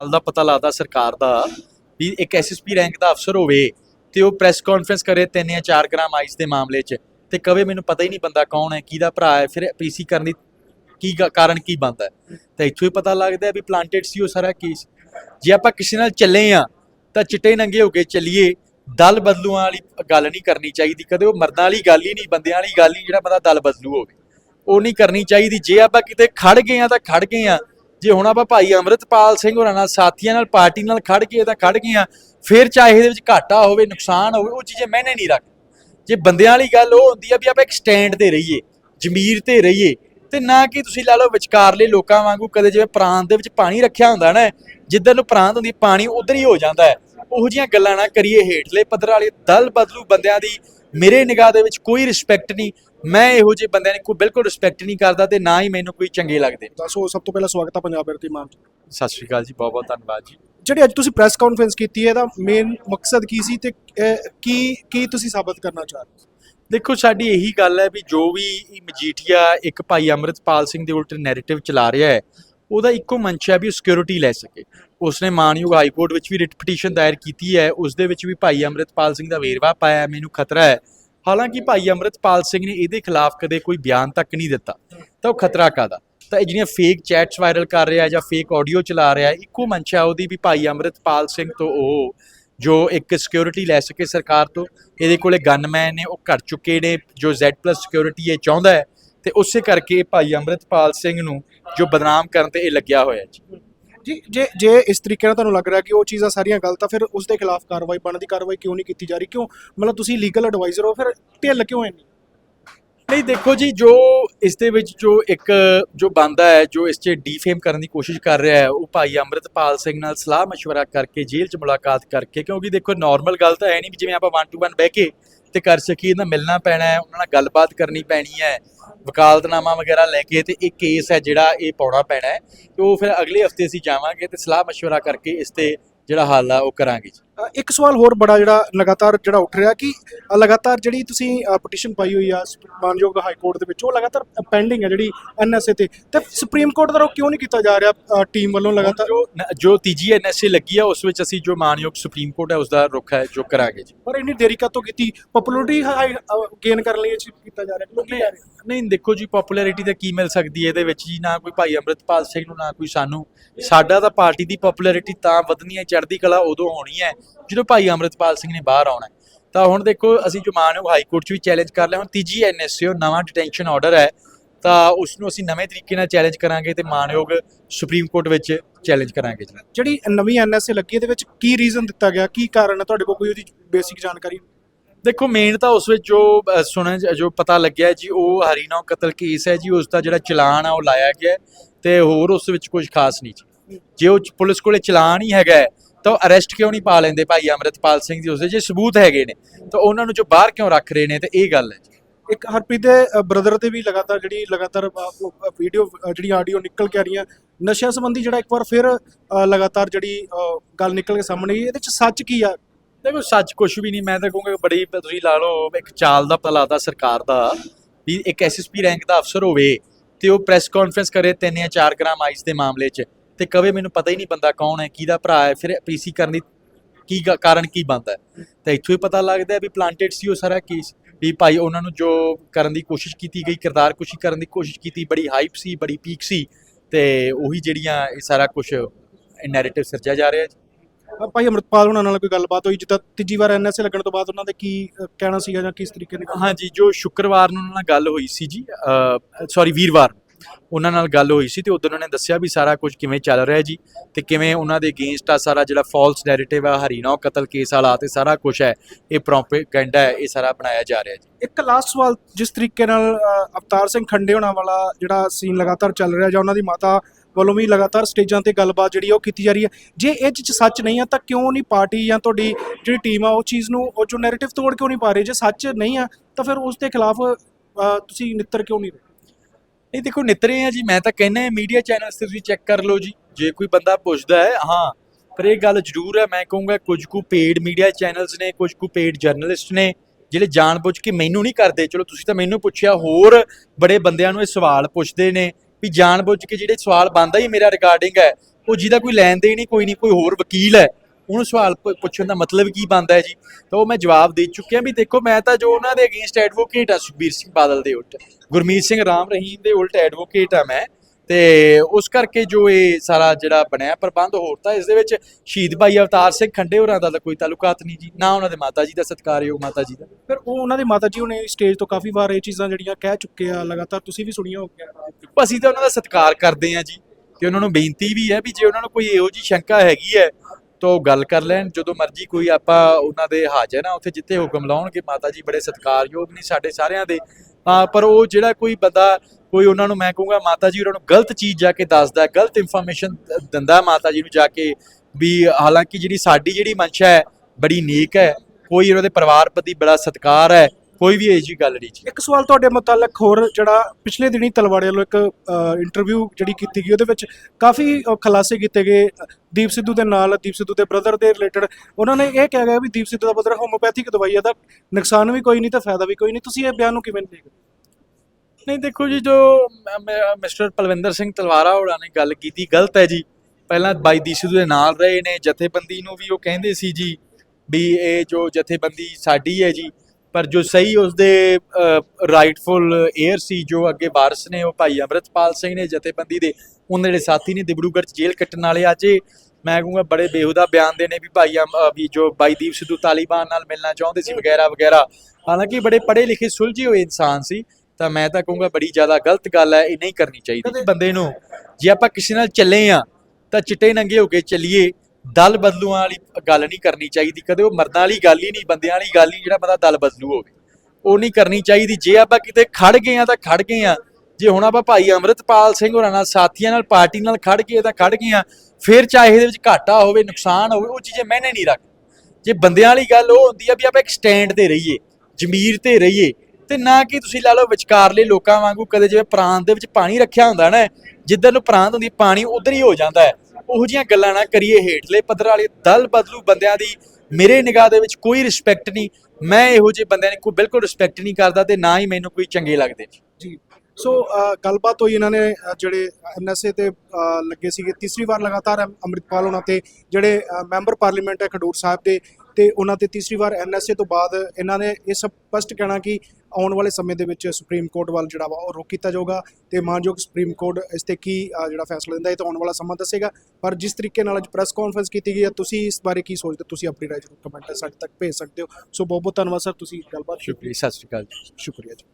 ਗੱਲ ਦਾ ਪਤਾ ਲੱਗਦਾ ਸਰਕਾਰ ਦਾ ਵੀ ਇੱਕ ਐਸਐਸਪੀ ਰੈਂਕ ਦਾ ਅਫਸਰ ਹੋਵੇ ਤੇ ਉਹ ਪ੍ਰੈਸ ਕਾਨਫਰੰਸ ਕਰੇ 3 ਜਾਂ 4 ਗ੍ਰਾਮ ਆਈਸ ਦੇ ਮਾਮਲੇ 'ਚ ਤੇ ਕਵੇ ਮੈਨੂੰ ਪਤਾ ਹੀ ਨਹੀਂ ਬੰਦਾ ਕੌਣ ਹੈ, ਕਿਹਦਾ ਭਰਾ ਹੈ, ਫਿਰ ਪੀਸੀ ਕਰਨ ਦੀ ਕੀ ਕਾਰਨ ਕੀ ਬੰਦਾ ਤਾਂ ਇੱਥੋਂ ਹੀ ਪਤਾ ਲੱਗਦਾ ਵੀ ਪਲਾਂਟਡ ਸੀ ਉਹ ਸਾਰਾ ਕੇਸ ਜੇ ਆਪਾਂ ਕਿਸੇ ਨਾਲ ਚੱਲੇ ਆ ਤਾਂ ਚਿੱਟੇ ਨੰਗੇ ਹੋ ਕੇ ਚੱਲੀਏ, ਦਲ ਬਦਲੂਆਂ ਵਾਲੀ ਗੱਲ ਨਹੀਂ ਕਰਨੀ ਚਾਹੀਦੀ, ਕਦੇ ਉਹ ਮਰਦਾਂ ਵਾਲੀ ਗੱਲ ਹੀ ਨਹੀਂ, ਬੰਦਿਆਂ ਵਾਲੀ ਗੱਲ ਹੀ ਜਿਹੜਾ ਬੰਦਾ ਦਲ ਬਦਲੂ ਹੋਵੇ। ਉਹ ਨਹੀਂ ਕਰਨੀ ਚਾਹੀਦੀ। ਜੇ ਆਪਾਂ ਕਿਤੇ ਖੜ ਗਏ ਆ ਤਾਂ ਖੜ ਗਏ ਆ ਜੇ ਹੁਣ ਆਪਾਂ ਭਾਈ ਅੰਮ੍ਰਿਤਪਾਲ ਸਿੰਘ ਹੋਰਾਂ ਨਾਲ ਸਾਥੀਆਂ ਨਾਲ ਪਾਰਟੀ ਨਾਲ ਖੜ ਗਏ ਤਾਂ ਖੜ ਗਏ ਆ ਫਿਰ ਚਾਹੇ ਇਹਦੇ ਵਿੱਚ ਘਾਟਾ ਹੋਵੇ, ਨੁਕਸਾਨ ਹੋਵੇ, ਉਹ ਚੀਜ਼ਾਂ ਮੈਨੇ ਨਹੀਂ ਰੱਖ ਜੇ ਬੰਦਿਆਂ ਵਾਲੀ ਗੱਲ ਉਹ ਹੁੰਦੀ ਆ ਵੀ ਆਪਾਂ ਇੱਕ ਸਟੈਂਡ ਤੇ ਰਹੀਏ, ਜ਼ਮੀਰ ਤੇ ਰਹੀਏ, ਤੇ ਨਾ ਕਿ ਤੁਸੀਂ ਲਾ ਲਓ ਵਿਚਕਾਰਲੇ ਲੋਕਾਂ ਵਾਂਗੂ ਕਦੇ ਜਿਵੇਂ ਪ੍ਰਾਂਤ ਦੇ ਵਿੱਚ ਪਾਣੀ ਰੱਖਿਆ ਹੁੰਦਾ ਨਾ, ਜਿੱਧਰ ਨੂੰ ਪ੍ਰਾਂਤ ਹੁੰਦੀ, ਪਾਣੀ ਉਧਰ ਹੀ ਹੋ ਜਾਂਦਾ ਹੈ। ਉਹੋ ਜੀਆਂ ਗੱਲਾਂ ਨਾ ਕਰੀਏ ਹੇਠਲੇ ਪੱਧਰ ਵਾਲੇ, ਦਲ ਬਦਲੂ ਬੰਦਿਆਂ ਦੀ ਮੇਰੇ ਨਿਗਾਹ ਦੇ ਵਿੱਚ ਕੋਈ ਰਿਸਪੈਕਟ ਨਹੀਂ। ਮੈਂ ਇਹੋ ਜਿਹੇ ਬੰਦਿਆਂ ਦੀ ਕੋਈ ਬਿਲਕੁਲ ਰਿਸਪੈਕਟ ਨਹੀਂ ਕਰਦਾ ਤੇ ਨਾ ਹੀ ਮੈਨੂੰ ਕੋਈ ਚੰਗੇ ਲੱਗਦੇ ਤਾਂ ਸੋ ਸਭ ਤੋਂ ਪਹਿਲਾਂ ਸਵਾਗਤ ਹੈ ਪੰਜਾਬ ਵਿਰਤੀ ਮਾਨ ਸਤਿ ਸ਼੍ਰੀ ਅਕਾਲ ਜੀ ਬਹੁਤ ਬਹੁਤ ਧੰਨਵਾਦ ਜੀ। ਜਿਹੜੀ ਅੱਜ ਤੁਸੀਂ ਪ੍ਰੈਸ ਕਾਨਫਰੰਸ ਕੀਤੀ ਹੈ ਇਹਦਾ ਮੇਨ ਮਕਸਦ ਕੀ ਸੀ ਤੇ ਅਹ, ਕੀ ਕੀ ਤੁਸੀਂ ਸਾਬਤ ਕਰਨਾ ਚਾਹ ਰਹੇ ਹੋ? ਦੇਖੋ ਸਾਡੀ ਇਹੀ ਗੱਲ ਹੈ ਵੀ ਜੋ ਵੀ ਇਹ ਮਜੀਠੀਆ ਇੱਕ ਭਾਈ ਅੰਮ੍ਰਿਤਪਾਲ ਸਿੰਘ ਦੇ ਉਲਟ ਨੈਰੇਟਿਵ ਚਲਾ ਰਿਹਾ ਹੈ ਉਹਦਾ ਇੱਕੋ ਮੰਸ਼ਾ ਹੈ ਵੀ ਸਿਕਿਉਰਿਟੀ ਲੈ ਸਕੇ। ਉਸਨੇ ਮਾਨਯੋਗ ਹਾਈ ਕੋਰਟ ਵਿੱਚ ਵੀ ਰਿਟ ਪਟੀਸ਼ਨ ਦਾਇਰ ਕੀਤੀ ਹੈ ਉਸ ਦੇ ਵਿੱਚ ਵੀ ਭਾਈ ਅੰਮ੍ਰਿਤਪਾਲ ਸਿੰਘ ਦਾ ਵੇਰਵਾ ਪਾਇਆ ਹੈ, ਮੈਨੂੰ ਖਤਰਾ ਹੈ। ਹਾਲਾਂਕਿ ਭਾਈ ਅੰਮ੍ਰਿਤਪਾਲ ਸਿੰਘ ਨੇ ਇਹਦੇ ਖਿਲਾਫ ਕਦੇ ਕੋਈ ਬਿਆਨ ਤੱਕ ਨਹੀਂ ਦਿੱਤਾ। ਤਾਂ ਉਹ ਖਤਰਾ ਕਾਦਾ ਤਾਂ ਇਹ ਜਿਹੜੀਆਂ ਫੇਕ ਚੈਟਸ ਵਾਇਰਲ ਕਰ ਰਿਹਾ ਜਾਂ ਫੇਕ ਆਡੀਓ ਚਲਾ ਰਿਹਾ, ਇੱਕੋ ਮੰਸ਼ਾ ਉਹਦੀ ਵੀ ਭਾਈ ਅੰਮ੍ਰਿਤਪਾਲ ਸਿੰਘ ਤੋਂ ਉਹ, ਜੋ ਇੱਕ ਸਿਕਿਉਰਿਟੀ ਲੈ ਸਕੇ ਸਰਕਾਰ ਤੋਂ। ਇਹਦੇ ਕੋਲੇ ਗਨਮੈਨ ਨੇ, ਉਹ ਘਟ ਚੁੱਕੇ ਨੇ, ਜੋ Z+ ਸਿਕਿਉਰਿਟੀ ਇਹ ਚਾਹੁੰਦਾ ਹੈ। ਤੇ ਉਸੇ ਕਰਕੇ ਭਾਈ ਅੰਮ੍ਰਿਤਪਾਲ ਸਿੰਘ ਨੂੰ ਜੋ ਬਦਨਾਮ ਕਰਨ ਤੇ ਇਹ ਲੱਗਿਆ ਹੋਇਆ ਜੀ ਜੀ ਜੇ ਜੇ ਇਸ ਤਰੀਕੇ ਨਾਲ ਤੁਹਾਨੂੰ ਲੱਗ ਰਿਹਾ ਕਿ ਉਹ ਚੀਜ਼ਾਂ ਸਾਰੀਆਂ ਗਲਤ ਆ ਫਿਰ ਉਸ ਦੇ ਖਿਲਾਫ ਕਾਰਵਾਈ ਬਣਦੀ ਕਾਰਵਾਈ ਕਿਉਂ ਨਹੀਂ ਕੀਤੀ ਜਾ ਰਹੀ ਕਿਉਂ ਮਤਲਬ ਤੁਸੀਂ ਲੀਗਲ ਐਡਵਾਈਜ਼ਰ ਹੋ ਫਿਰ ਢਿੱਲ ਕਿਉਂ ਇੰਨੀ ਨਹੀਂ ਦੇਖੋ ਜੀ ਜੋ ਇਸ ਦੇ ਵਿੱਚ ਜੋ ਇੱਕ ਜੋ ਬੰਦਾ ਹੈ ਜੋ ਇਸ 'ਚ ਡੀਫੇਮ ਕਰਨ ਦੀ ਕੋਸ਼ਿਸ਼ ਕਰ ਰਿਹਾ ਹੈ ਉਹ ਭਾਈ ਅੰਮ੍ਰਿਤਪਾਲ ਸਿੰਘ ਨਾਲ ਸਲਾਹ مشورہ ਕਰਕੇ ਜੇਲ੍ਹ 'ਚ ਮੁਲਾਕਾਤ ਕਰਕੇ ਕਿਉਂਕਿ ਦੇਖੋ ਨਾਰਮਲ ਗੱਲ ਤਾਂ ਹੈ ਨਹੀਂ ਵੀ ਜਿਵੇਂ ਆਪਾਂ 1 ਟੂ 1 ਬਹਿ ਕੇ ਤੇ ਕਰ ਸਕੀਏ ਨਾ ਮਿਲਣਾ ਪੈਣਾ ਹੈ ਉਹਨਾਂ ਨਾਲ ਗੱਲਬਾਤ ਕਰਨੀ ਪੈਣੀ ਹੈ ਵਕਾਲਤਨਾਮਾ ਵਗੈਰਾ ਲੈ ਕੇ ਤੇ ਇਹ ਕੇਸ ਹੈ ਜਿਹੜਾ ਇਹ ਪਾਉਣਾ ਪੈਣਾ ਹੈ ਤੇ ਉਹ ਫਿਰ ਅਗਲੇ ਹਫਤੇ ਅਸੀਂ ਜਾਵਾਂਗੇ ਤੇ ਸਲਾਹ مشورہ ਕਰਕੇ ਇਸ ਤੇ ਜਿਹੜਾ ਹੱਲ ਆ ਉਹ ਕਰਾਂਗੇ ਜੀ ਅ, ਇੱਕ ਸਵਾਲ ਹੋਰ ਬੜਾ ਜਿਹੜਾ ਲਗਾਤਾਰ ਜਿਹੜਾ ਉੱਠ ਰਿਹਾ ਕਿ ਲਗਾਤਾਰ ਜਿਹੜੀ ਤੁਸੀਂ ਪਟੀਸ਼ਨ ਪਾਈ ਹੋਈ ਆ ਮਾਨਯੋਗ ਹਾਈ ਕੋਰਟ ਦੇ ਵਿੱਚ ਉਹ ਲਗਾਤਾਰ ਪੈਂਡਿੰਗ ਹੈ ਜਿਹੜੀ ਐਨਐਸਏ ਤੇ। ਤੇ ਸੁਪਰੀਮ ਕੋਰਟ ਦਾ ਰੁਖ ਕਿਉਂ ਨਹੀਂ ਕੀਤਾ ਜਾ ਰਿਹਾ ਟੀਮ ਵੱਲੋਂ ਲਗਾਤਾਰ? ਜੋ ਜੋ ਤੀਜੀ ਐਨਐਸਏ ਲੱਗੀ ਆ ਉਸ ਵਿੱਚ ਅਸੀਂ ਜੋ ਮਾਨਯੋਗ ਸੁਪਰੀਮ ਕੋਰਟ ਹੈ ਉਸ ਦਾ ਰੁਖ ਹੈ ਜੋ ਕਰਾਂਗੇ ਜੀ। ਪਰ ਇੰਨੀ ਦੇਰੀ ਕਾਤੋਂ? ਕੀਤੀ ਪਪੂਲੈਰਿਟੀ ਗੇਨ ਕਰਨ ਲਈ ਇਹ ਕੀਤਾ ਜਾ ਰਿਹਾ। ਲੋਕੀ ਕਹਿ ਰਹੇ। ਨਹੀਂ ਦੇਖੋ ਜੀ ਪਪੂਲੈਰਿਟੀ ਤਾਂ ਕੀ ਮਿਲ ਸਕਦੀ ਹੈ ਇਹਦੇ ਵਿੱਚ ਜੀ? ਨਾ ਕੋਈ ਭਾਈ ਅੰਮ੍ਰਿਤਪਾਲ ਸਿੰਘ ਨੂੰ ਨਾ ਕੋਈ ਸਾਨੂੰ। ਸਾਡਾ ਤਾਂ ਪਾਰਟੀ ਦੀ ਪਪੂਲੈਰਿਟੀ ਤਾਂ ਵਧਣੀ ਹੈ ਚੜ੍ਹਦੀ ਕਲਾ ਉਦੋਂ ਹੋਣੀ ਹੈ। ਜਦੋਂ ਭਾਈ ਅੰਮ੍ਰਿਤਪਾਲ ਸਿੰਘ ਨੇ ਬਾਹਰ ਆਉਣਾ। ਤਾਂ ਹੁਣ ਦੇਖੋ ਅਸੀਂ ਜੋ ਮਾਨਯੋਗ ਹਾਈ ਕੋਰਟ 'ਚ ਵੀ ਚੈਲੰਜ ਕਰ ਲਿਆ। ਹੁਣ ਤੀਜੀ ਐਨਐਸਏ ਨਵਾਂ ਡਿਟੈਂਸ਼ਨ ਆਰਡਰ ਹੈ ਤਾਂ ਉਸ ਨੂੰ ਅਸੀਂ ਨਵੇਂ ਤਰੀਕੇ ਨਾਲ ਚੈਲੰਜ ਕਰਾਂਗੇ ਤੇ ਮਾਨਯੋਗ ਸੁਪਰੀਮ ਕੋਰਟ ਵਿੱਚ ਚੈਲੰਜ ਕਰਾਂਗੇ ਜੀ। ਜਿਹੜੀ ਨਵੀਂ ਐਨਐਸਏ ਲੱਗੀ ਇਹਦੇ ਵਿੱਚ ਕੀ ਰੀਜ਼ਨ ਦਿੱਤਾ ਗਿਆ? ਕੀ ਕਾਰਨ ਹੈ? ਤੁਹਾਡੇ ਕੋਲ ਕੋਈ ਉਹਦੀ ਬੇਸਿਕ ਜਾਣਕਾਰੀ? ਦੇਖੋ ਮੇਨ ਤਾਂ ਉਸ ਵਿੱਚ ਜੋ ਸੁਣਨ ਜੋ ਪਤਾ ਲੱਗਿਆ ਜੀ ਉਹ ਹਰੀਨੌ ਕਤਲ ਕੇਸ ਹੈ ਜੀ ਉਸ ਦਾ ਜਿਹੜਾ ਚਲਾਨ ਆ ਉਹ ਲਾਇਆ ਗਿਆ ਤੇ ਹੋਰ ਉਸ ਵਿੱਚ ਕੁਝ ਖਾਸ ਨਹੀਂ ਜੀ। ਜੇ ਉਹ ਪੁਲਿਸ ਕੋਲੇ ਚਲਾਨ ਹੀ ਹੈਗਾ ਤਾਂ ਅਰੈਸਟ ਕਿਉਂ ਨਹੀਂ ਪਾ ਲੈਂਦੇ ਭਾਈ ਅਮਰਿਤਪਾਲ ਸਿੰਘ ਜੀ ਉਸਦੇ? ਜੇ ਸਬੂਤ ਹੈਗੇ ਨੇ ਤਾਂ ਉਹਨਾਂ ਨੂੰ ਜੋ ਬਾਹਰ ਕਿਉਂ ਰੱਖ ਰਹੇ ਨੇ ਤੇ ਇਹ ਗੱਲ ਹੈ ਇੱਕ ਹਰਪ੍ਰੀਤ ਦੇ ਬ੍ਰਦਰ ਤੇ ਵੀ ਲਗਾਤਾਰ ਜਿਹੜੀ ਲਗਾਤਾਰ ਵੀਡੀਓ ਜਿਹੜੀ ਆਡੀਓ ਨਿਕਲ ਕੇ ਆ ਰਹੀਆਂ ਨਸ਼ਿਆਂ ਸੰਬੰਧੀ ਜਿਹੜਾ ਇੱਕ ਵਾਰ ਫਿਰ ਲਗਾਤਾਰ ਜਿਹੜੀ ਗੱਲ ਨਿਕਲ ਕੇ ਸਾਹਮਣੇ ਆਈ ਇਹਦੇ ਚ ਸੱਚ ਕੀ ਆ? ਦੇਖੋ ਸੱਚ ਕੁਝ ਵੀ ਨਹੀਂ ਮੈਂ ਤਾਂ ਕਹੂੰਗਾ ਬੜੀ ਤੁਸੀਂ ਲਾ ਲਓ ਇੱਕ ਚਾਲ ਦਾ ਪਤਾ ਲੱਗਦਾ ਸਰਕਾਰ ਦਾ ਵੀ ਇੱਕ ਐਸਐਸਪੀ ਰੈਂਕ ਦਾ ਅਫਸਰ ਹੋਵੇ ਤੇ ਉਹ ਪ੍ਰੈਸ ਕਾਨਫਰੰਸ ਕਰੇ 3 ਜਾਂ 4 ਗ੍ਰਾਮ ਆਈਸ ਦੇ ਮਾਮਲੇ 'ਚ। ਤੇ ਕਵੇ ਮੈਨੂੰ ਪਤਾ ਹੀ ਨਹੀਂ ਬੰਦਾ ਕੌਣ ਹੈ ਕਿਹਦਾ ਭਰਾ ਹੈ ਫਿਰ ਪੀਸੀ ਕਰਨ ਦੀ ਕੀ ਕਾਰਨ ਕੀ ਬੰਦਾ ਹੈ। ਤਾਂ ਇੱਥੋਂ ਹੀ ਪਤਾ ਲੱਗਦਾ ਹੈ ਵੀ ਪਲਾਂਟਡ ਸੀ ਉਹ ਸਾਰਾ ਕੇਸ ਵੀ ਭਾਈ ਉਹਨਾਂ ਨੂੰ ਜੋ ਕਰਨ ਦੀ ਕੋਸ਼ਿਸ਼ ਕੀਤੀ ਗਈ ਕਿਰਦਾਰ ਕੁਸ਼ੀ ਕਰਨ ਦੀ ਕੋਸ਼ਿਸ਼ ਕੀਤੀ ਬੜੀ ਹਾਈਪ ਸੀ ਬੜੀ ਪੀਕ ਸੀ ਤੇ ਉਹੀ ਜਿਹੜੀਆਂ ਇਹ ਸਾਰਾ ਕੁਝ ਨੈਰੇਟਿਵ ਸਿਰਜਿਆ ਜਾ ਰਿਹਾ ਜੀ ਅ, ਭਾਈ ਅਮਰਤਪਾਲ ਉਹਨਾਂ ਨਾਲ ਕੋਈ ਗੱਲਬਾਤ ਹੋਈ ਜਿੱਦਾਂ ਤੀਜੀ ਵਾਰ ਐਨਐਸਏ ਲੱਗਣ ਤੋਂ ਬਾਅਦ ਉਹਨਾਂ ਦੇ ਕੀ ਕਹਿਣਾ ਸੀਗਾ ਜਾਂ ਕਿਸ ਤਰੀਕੇ ਨਾਲ? ਹਾਂਜੀ ਜੋ ਸ਼ੁੱਕਰਵਾਰ ਨੂੰ ਉਹਨਾਂ ਨਾਲ ਗੱਲ ਹੋਈ ਸੀ ਜੀ ਸੌਰੀ ਵੀਰਵਾਰ। ਉਹਨਾਂ ਨਾਲ ਗੱਲ ਹੋਈ ਸੀ ਤੇ ਉਦੋਂ ਉਹਨਾਂ ਨੇ ਦੱਸਿਆ ਵੀ ਸਾਰਾ ਕੁਝ ਕਿਵੇਂ ਚੱਲ ਰਿਹਾ ਜੀ ਤੇ ਕਿਵੇਂ ਉਹਨਾਂ ਦੇ ਅਗੇਂਸਟ ਆ ਸਾਰਾ ਜਿਹੜਾ ਫਾਲਸ ਨੈਰੇਟਿਵ ਆ ਹਰੀਨੌ ਕਤਲ ਕੇਸ ਵਾਲਾ ਤੇ ਸਾਰਾ ਕੁਝ ਹੈ, ਇਹ ਪ੍ਰੋਪੇਗੈਂਡਾ ਹੈ, ਇਹ ਸਾਰਾ ਬਣਾਇਆ ਜਾ ਰਿਹਾ ਜੀ। ਇੱਕ ਲਾਸਟ ਸਵਾਲ, ਜਿਸ ਤਰੀਕੇ ਨਾਲ ਅਵਤਾਰ ਸਿੰਘ ਖੰਡੇ ਹੋਣਾ ਵਾਲਾ ਜਿਹੜਾ ਸੀਨ ਲਗਾਤਾਰ ਚੱਲ ਰਿਹਾ ਜਾਂ ਉਹਨਾਂ ਦੀ ਮਾਤਾ ਵੱਲੋਂ ਵੀ ਲਗਾਤਾਰ ਸਟੇਜਾਂ ਤੇ ਗੱਲਬਾਤ ਜਿਹੜੀ ਆ ਉਹ ਕੀਤੀ ਜਾ ਰਹੀ ਹੈ, ਜੇ ਇਹ 'ਚ ਸੱਚ ਨਹੀਂ ਆ ਤਾਂ ਕਿਉਂ ਨਹੀਂ ਪਾਰਟੀ ਜਾਂ ਤੁਹਾਡੀ ਜਿਹੜੀ ਟੀਮ ਆ ਉਹ ਚੀਜ਼ ਨੂੰ, ਉਹ ਜੋ ਨੈਰੇਟਿਵ ਤੋੜ ਕਿਉਂ ਨਹੀਂ ਪਾ ਰਹੀ? ਜੇ ਸੱਚ ਨਹੀਂ ਆ ਤਾਂ ਫਿਰ ਉਸ ਦੇ ਖਿਲਾਫ ਤੁਸੀਂ ਨਿੱਤਰ ਕਿਉਂ ਨਹੀਂ ਰਹੇ? ਨਹੀਂ, ਦੇਖੋ, ਨਿਤਰੇ ਆ ਜੀ, ਮੈਂ ਤਾਂ ਕਹਿੰਦਾ ਮੀਡੀਆ ਚੈਨਲਸ ਤੇ ਤੁਸੀਂ ਚੈੱਕ ਕਰ ਲਓ ਜੀ, ਜੇ ਕੋਈ ਬੰਦਾ ਪੁੱਛਦਾ ਹੈ, ਹਾਂ, ਪਰ ਇਹ ਗੱਲ ਜ਼ਰੂਰ ਹੈ, ਮੈਂ ਕਹੂੰਗਾ ਕੁਝ ਕੁ ਪੇਡ ਮੀਡੀਆ ਚੈਨਲਸ ਨੇ, ਕੁਝ ਕੁ ਪੇਡ ਜਰਨਲਿਸਟ ਨੇ, ਜਿਹੜੇ ਜਾਣਬੁੱਝ ਕੇ ਮੈਨੂੰ ਨਹੀਂ ਕਰਦੇ। ਚਲੋ, ਤੁਸੀਂ ਤਾਂ ਮੈਨੂੰ ਪੁੱਛਿਆ, ਹੋਰ ਬੜੇ ਬੰਦਿਆਂ ਨੂੰ ਇਹ ਸਵਾਲ ਪੁੱਛਦੇ ਨੇ ਵੀ ਜਾਣਬੁੱਝ ਕੇ ਜਿਹੜੇ ਸਵਾਲ ਬੰਦਾ ਹੀ ਮੇਰਾ ਰਿਗਾਰਡਿੰਗ ਹੈ, ਉਹ ਜਿਹਦਾ ਕੋਈ ਲੈਣ ਦੇਣ ਹੀ ਕੋਈ ਨਹੀਂ, ਕੋਈ ਹੋਰ ਵਕੀਲ ਹੈ ਉਹਨੂੰ ਸਵਾਲ ਪੁੱਛਣ ਦਾ ਮਤਲਬ ਕੀ ਬਣਦਾ ਹੈ ਜੀ? ਤਾਂ ਉਹ ਮੈਂ ਜਵਾਬ ਦੇ ਚੁੱਕਿਆ ਵੀ ਦੇਖੋ ਮੈਂ ਤਾਂ ਜੋ ਉਹਨਾਂ ਦੇ ਅਗੇਂਸਟ ਐਡਵੋਕੇਟ ਆ ਸੁਖਬੀਰ ਸਿੰਘ ਬਾਦਲ ਦੇ ਉਲਟ। ਗੁਰਮੀਤ ਸਿੰਘ ਰਾਮ ਰਹੀਮ ਦੇ ਉਲਟ ਐਡਵੋਕੇਟ ਆ ਮੈਂ। ਤੇ ਉਸ ਕਰਕੇ ਜੋ ਇਹ ਸਾਰਾ ਜਿਹੜਾ ਬਣਿਆ ਪ੍ਰਬੰਧ ਹੋਰ ਤਾਂ ਇਸ ਦੇ ਵਿੱਚ ਸ਼ਹੀਦ ਭਾਈ ਅਵਤਾਰ ਸਿੰਘ ਖੰਡੇ ਹੋਰਾਂ ਦਾ ਕੋਈ ਤਾਲੁਕਾਤ ਨਹੀਂ ਜੀ ਨਾ ਉਹਨਾਂ ਦੇ ਮਾਤਾ ਜੀ ਦਾ ਸਤਿਕਾਰਯੋਗ ਮਾਤਾ ਜੀ ਦਾ। ਫਿਰ ਉਹ ਉਹਨਾਂ ਦੇ ਮਾਤਾ ਜੀ ਹੁਣੇ ਸਟੇਜ ਤੋਂ ਕਾਫੀ ਵਾਰ ਇਹ ਚੀਜ਼ਾਂ ਜਿਹੜੀਆਂ ਕਹਿ ਚੁੱਕੇ ਆ ਲਗਾਤਾਰ ਤੁਸੀਂ ਵੀ ਸੁਣੀਆਂ ਹੋਗੀਆਂ? ਅਸੀਂ ਤਾਂ ਉਹਨਾਂ ਦਾ ਸਤਿਕਾਰ ਕਰਦੇ ਹਾਂ ਜੀ ਤੇ ਉਹਨਾਂ ਨੂੰ ਬੇਨਤੀ ਵੀ ਹੈ ਵੀ ਜੇ ਉਹਨਾਂ ਨੂੰ ਕੋਈ ਇਹੋ ਜੀ ਸ਼ੰਕਾ ਹੈਗੀ ਹੈ ਤੋਂ ਉਹ ਗੱਲ ਕਰ ਲੈਣ, ਜਦੋਂ ਮਰਜ਼ੀ ਕੋਈ ਆਪਾਂ ਉਹਨਾਂ ਦੇ ਹਾਜ਼ਰ ਆ ਉੱਥੇ ਜਿੱਥੇ ਹੁਕਮ ਲਾਉਣਗੇ, ਮਾਤਾ ਜੀ ਬੜੇ ਸਤਿਕਾਰਯੋਗ ਨੇ ਸਾਡੇ ਸਾਰਿਆਂ ਦੇ। ਹਾਂ, ਪਰ ਉਹ ਜਿਹੜਾ ਕੋਈ ਬੰਦਾ, ਕੋਈ ਉਹਨਾਂ ਨੂੰ ਮੈਂ ਕਹੂੰਗਾ, ਮਾਤਾ ਜੀ ਉਹਨਾਂ ਨੂੰ ਗਲਤ ਚੀਜ਼ ਜਾ ਕੇ ਦੱਸਦਾ, ਗਲਤ ਇਨਫੋਰਮੇਸ਼ਨ ਦਿੰਦਾ ਮਾਤਾ ਜੀ ਨੂੰ ਜਾ ਕੇ ਵੀ ਹਾਲਾਂਕਿ ਜਿਹੜੀ ਸਾਡੀ ਜਿਹੜੀ ਮਨਸ਼ਾ ਹੈ, ਬੜੀ ਨੇਕ ਹੈ, ਕੋਈ ਉਹਨਾਂ ਦੇ ਪਰਿਵਾਰ ਪ੍ਰਤੀ ਬੜਾ ਸਤਿਕਾਰ ਹੈ ਕੋਈ ਵੀ ਇਹੋ ਜਿਹੀ ਗੱਲ ਨਹੀਂ ਜੀ। ਇੱਕ ਸਵਾਲ ਤੁਹਾਡੇ ਮੁਤਲਕ ਹੋਰ ਜਿਹੜਾ ਪਿਛਲੇ ਦਿਨੀ ਤਲਵਾੜੇ ਵੱਲੋਂ ਇੱਕ ਇੰਟਰਵਿਊ ਜਿਹੜੀ ਕੀਤੀ ਗਈ ਉਹਦੇ ਵਿੱਚ ਕਾਫੀ ਖੁਲਾਸੇ ਕੀਤੇ ਗਏ। ਦੀਪ ਸਿੱਧੂ ਦੇ ਨਾਲ ਦੀਪ ਸਿੱਧੂ ਦੇ ਬ੍ਰਦਰ ਦੇ ਰਿਲੇਟਡ ਉਹਨਾਂ ਨੇ ਇਹ ਕਿਹਾ ਗਿਆ ਵੀ ਦੀਪ ਸਿੱਧੂ ਦਾ ਪੁੱਤਰ ਹੋਮੋਪੈਥਿਕ ਦਵਾਈ ਆ ਦਾ ਨੁਕਸਾਨ ਵੀ ਕੋਈ ਨਹੀਂ ਤੇ ਫਾਇਦਾ ਵੀ ਕੋਈ ਨਹੀਂ। ਤੁਸੀਂ ਇਹ ਬਿਆਨ ਨੂੰ ਕਿਵੇਂ ਦੇਖਦੇ ਹੋ? ਨਹੀਂ ਦੇਖੋ ਜੀ ਜੋ ਮਿਸਟਰ ਪਲਵਿੰਦਰ ਸਿੰਘ ਤਲਵਾਰਾ ਹੋਰਾਂ ਨੇ ਗੱਲ ਕੀਤੀ ਗਲਤ ਹੈ ਜੀ। ਪਹਿਲਾਂ ਬਾਈ ਦੀ ਸਿੱਧੂ ਦੇ ਨਾਲ ਰਹੇ ਨੇ ਜਥੇਬੰਦੀ ਨੂੰ ਵੀ ਉਹ ਕਹਿੰਦੇ ਸੀ ਜੀ ਵੀ ਇਹ ਜੋ ਜਥੇਬੰਦੀ ਸਾਡੀ ਹੈ ਜੀ ਪਰ ਜੋ ਸਹੀ ਉਸਦੇ ਰਾਈਟਫੁਲ ਏਅਰ ਸੀ, ਜੋ ਅੱਗੇ ਵਾਰਸ ਨੇ, ਉਹ ਭਾਈ ਅਮਰਤਪਾਲ ਸਿੰਘ ਨੇ ਜਥੇਬੰਦੀ ਦੇ, ਉਹਨਾਂ ਦੇ ਸਾਥੀ ਨੇ ਦਿਬੜੂਗੜ੍ਹ 'ਚ ਜੇਲ੍ਹ ਕੱਟਣ ਵਾਲੇ, ਅੱਜ ਮੈਂ ਕਹੂੰਗਾ, ਬੜੇ ਬੇਹੂਦਾ ਬਿਆਨ ਦੇ ਨੇ ਵੀ ਭਾਈ ਵੀ ਜੋ ਬਾਈਦੀਪ ਸਿੱਧੂ ਤਾਲਿਬਾਨ ਨਾਲ ਮਿਲਣਾ ਚਾਹੁੰਦੇ ਸੀ ਵਗੈਰਾ ਵਗੈਰਾ। ਹਾਲਾਂਕਿ ਬੜੇ ਪੜ੍ਹੇ ਲਿਖੇ, ਸੁਲਝੇ ਹੋਏ ਇਨਸਾਨ ਸੀ, ਤਾਂ ਮੈਂ ਤਾਂ ਕਹੂੰਗਾ ਬੜੀ ਜ਼ਿਆਦਾ ਗਲਤ ਗੱਲ ਹੈ, ਇਹ ਨਹੀਂ ਕਰਨੀ ਚਾਹੀਦੀ। ਬੰਦੇ ਨੂੰ, ਜੇ ਆਪਾਂ ਕਿਸੇ ਨਾਲ ਚੱਲੇ ਆ, ਤਾਂ ਚਿੱਟੇ ਨੰਗੇ ਹੋ ਕੇ ਚੱਲੀਏ ਦਲ ਬਦਲੂਆਂ ਵਾਲੀ ਗੱਲ ਨਹੀਂ ਕਰਨੀ ਚਾਹੀਦੀ, ਕਦੇ ਉਹ ਮਰਦਾਂ ਵਾਲੀ ਗੱਲ ਹੀ ਨਹੀਂ, ਬੰਦਿਆਂ ਵਾਲੀ ਗੱਲ ਹੀ, ਜਿਹੜਾ ਬੰਦਾ ਦਲ ਬਦਲੂ ਹੋਵੇ। ਉਹ ਨਹੀਂ ਕਰਨੀ ਚਾਹੀਦੀ। ਜੇ ਆਪਾਂ ਕਿਤੇ ਖੜ ਗਏ ਆ ਤਾਂ ਖੜ ਗਏ ਆ ਜੇ ਹੁਣ ਆਪਾਂ ਭਾਈ ਅੰਮ੍ਰਿਤਪਾਲ ਸਿੰਘ ਹੋਰਾਂ ਨਾਲ ਸਾਥੀਆਂ ਨਾਲ ਪਾਰਟੀ ਨਾਲ ਖੜ ਗਏ ਤਾਂ ਖੜ ਗਏ ਆ ਫਿਰ ਚਾਹੇ ਇਹਦੇ ਵਿੱਚ ਘਾਟਾ ਹੋਵੇ, ਨੁਕਸਾਨ ਹੋਵੇ, ਉਹ ਚੀਜ਼ਾਂ ਮੈਨੇ ਨਹੀਂ ਰੱਖ। ਜੇ ਬੰਦਿਆਂ ਵਾਲੀ ਗੱਲ ਉਹ ਹੁੰਦੀ ਆ ਵੀ ਆਪਾਂ ਇੱਕ ਸਟੈਂਡ ਤੇ ਰਹੀਏ, ਜ਼ਮੀਰ ਤੇ ਰਹੀਏ, ਤੇ ਨਾ ਕਿ ਤੁਸੀਂ ਲਾ ਲਓ ਵਿਚਕਾਰਲੇ ਲੋਕਾਂ ਵਾਂਗੂ ਕਦੇ ਜਿਵੇਂ ਪ੍ਰਾਂਤ ਦੇ ਵਿੱਚ ਪਾਣੀ ਰੱਖਿਆ ਹੁੰਦਾ ਨਾ, ਜਿੱਧਰ ਨੂੰ ਪ੍ਰਾਂਤ ਹੁੰਦੀ, ਪਾਣੀ ਉਧਰ ਹੀ ਹੋ ਜਾਂਦਾ ਹੈ। ਉਹੋ ਜਿਹੀਆਂ ਗੱਲਾਂ ਨਾ ਕਰੀਏ ਹੇਠਲੇ ਪੱਧਰ ਵਾਲੇ ਦਲ ਬਦਲੂ ਬੰਦਿਆਂ ਦੀ ਮੇਰੇ ਨਿਗਾਹ ਦੇ ਵਿੱਚ ਕੋਈ ਰਿਸਪੈਕਟ ਨਹੀਂ। ਮੈਂ ਇਹੋ ਜਿਹੇ ਬੰਦਿਆਂ ਦੀ ਕੋਈ ਬਿਲਕੁਲ ਰਿਸਪੈਕਟ ਨਹੀਂ ਕਰਦਾ ਤੇ ਨਾ ਹੀ ਮੈਨੂੰ ਕੋਈ ਚੰਗੇ ਲੱਗਦੇ। ਜੀ। ਸੋ ਗੱਲਬਾਤ ਹੋਈ ਇਹਨਾਂ ਨੇ ਅ, ਜਿਹੜੇ ਐਨਐਸਏ ਤੇ ਲੱਗੇ ਸੀਗੇ। ਤੀਸਰੀ ਵਾਰ ਲਗਾਤਾਰ ਅਮ- ਅੰਮ੍ਰਿਤਪਾਲ ਉਹਨਾਂ ਤੇ ਜਿਹੜੇ ਮੈਂਬਰ ਪਾਰਲੀਮੈਂਟ ਹੈ ਖਡੂਰ ਸਾਹਿਬ ਦੇ ਤੇ ਉਹਨਾਂ ਤੇ ਤੀਸਰੀ ਵਾਰ ਐਨਐਸਏ ਤੋਂ ਬਾਅਦ ਇਹਨਾਂ ਨੇ ਇਹ ਸਪਸ਼ਟ ਕਹਿਣਾ ਕਿ ਆਉਣ ਵਾਲੇ ਸਮੇਂ ਦੇ ਵਿੱਚ ਸੁਪਰੀਮ ਕੋਰਟ ਵੱਲ ਜਿਹੜਾ ਵਾ ਉਹ ਰੁਕ ਕੀਤਾ ਜਾਊਗਾ ਤੇ ਮਾਨਯੋਗ ਸੁਪਰੀਮ ਕੋਰਟ ਇਸ ਤੇ ਕੀ ਅ, ਜਿਹੜਾ ਫੈਸਲਾ ਦਿੰਦਾ ਇਹ ਤਾਂ ਆਉਣ ਵਾਲਾ ਸਮਾਂ ਦੱਸੇਗਾ। ਪਰ ਜਿਸ ਤਰੀਕੇ ਨਾਲ ਅੱਜ ਪ੍ਰੈਸ ਕਾਨਫਰੰਸ ਕੀਤੀ ਗਈ ਹੈ ਤੁਸੀਂ ਇਸ ਬਾਰੇ ਕੀ ਸੋਚਦੇ ਹੋ? ਤੁਸੀਂ ਆਪਣੀ ਰਾਏ ਜ਼ਰੂਰ ਕਮੈਂਟ ਸਾਡੇ ਤੱਕ ਭੇਜ ਸਕਦੇ ਹੋ। ਸੋ ਬਹੁਤ ਬਹੁਤ ਧੰਨਵਾਦ ਸਰ। ਤੁਸੀਂ ਗੱਲਬਾਤ ਸ਼ੁਕਰੀਆ ਸਤਿ ਸ਼੍ਰੀ ਅਕਾਲ ਸ਼ੁਕਰੀਆ ਜੀ।